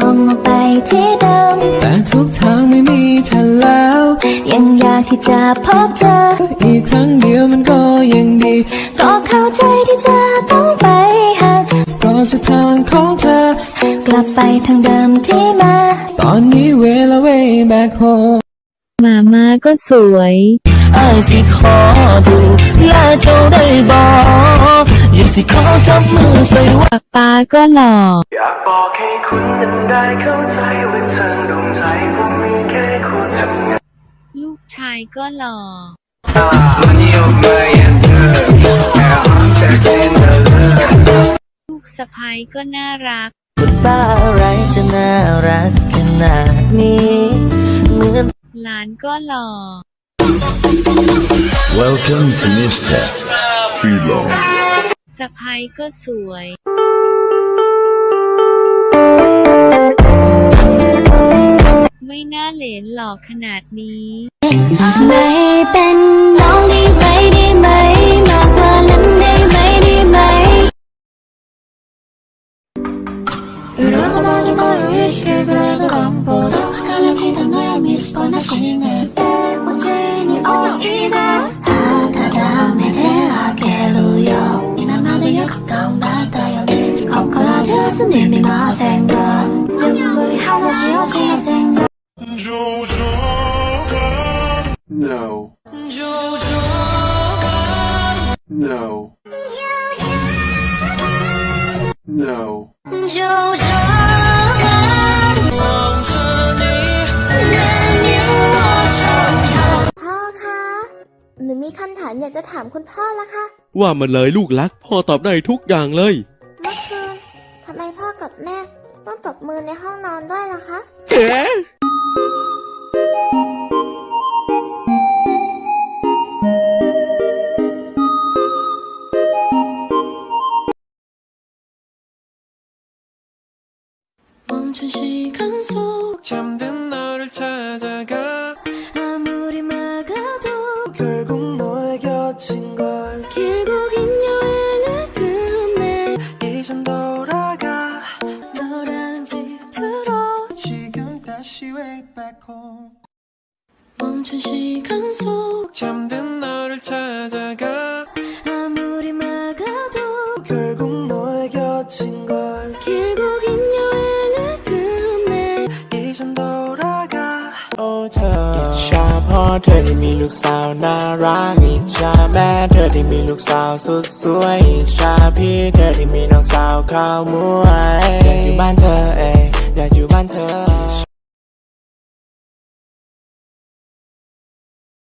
มองออกไปที่เดิมแต่ทุกทางไม่มีเธอแล้ว ยังอยากที่จะพบเธอ อีกครั้งเดียวมันก็ยังดี ก็เข้าใจที่จะ สุดทางของเธอ กลับไปทางเดิมที่มา ตอนนี้เวลา way back home หมามาก็สวยไอ้ายสิขอดูแลเจ้าได้บอกยังสิขอจับมือใส่ว่าป้าป้าก็หล่ออยากบอกให้คุณนั้นได้เข้าใจว่าเธอดวงใจผมมีแค่คุณทำงานลูกชายก็หล่อ ลูกสะพ้ยก็น่ารักคนบ้าอะไรจะน่ารักขนาดนี้เหมือนหลานก็หล่อ Welcome to Mr. Philo. สะพ้ยก็สวยไม่น่าเหลนหล่อขนาดนี้ ไม่เป็น 裏の魔女が意識ぐらいの願望どっかから来た悩みすっぱなしにね。おちにおいであただめであげるよ。今までよく頑張ったよね。心ではすみませんが。ゆっくり話をしませんが。No No No 就这般难免我受伤。 พ่อคะ หนูมีคำถามอยากจะถามคุณพ่อละค่ะว่ามันเลยลูกรัก พ่อตอบได้ทุกอย่างเลย เมื่อคืนทำไมพ่อกับแม่ต้องตบมือในห้องนอนด้วยล่ะคะ เอ๋ 멈춘 시간 속 잠든 너를 찾아가 아무리 막아도 결국 너의 곁인 걸 길고 긴 여행을 끝내 이젠 돌아가 너라는 집으로 지금 다시 way back home. 멈춘 시간 속 잠든 너를 찾아가 아무리 막아도 결국 너의 곁인 걸 พ่อเธอที่มีลูกสาวน่ารักอิจฉาแม่เธอที่มีลูกสาวสุดสวยอิจฉาพี่เธอที่มีน้องสาวข้าวมวยอยากอยู่บ้านเธอเองอยากอยู่บ้านเธอ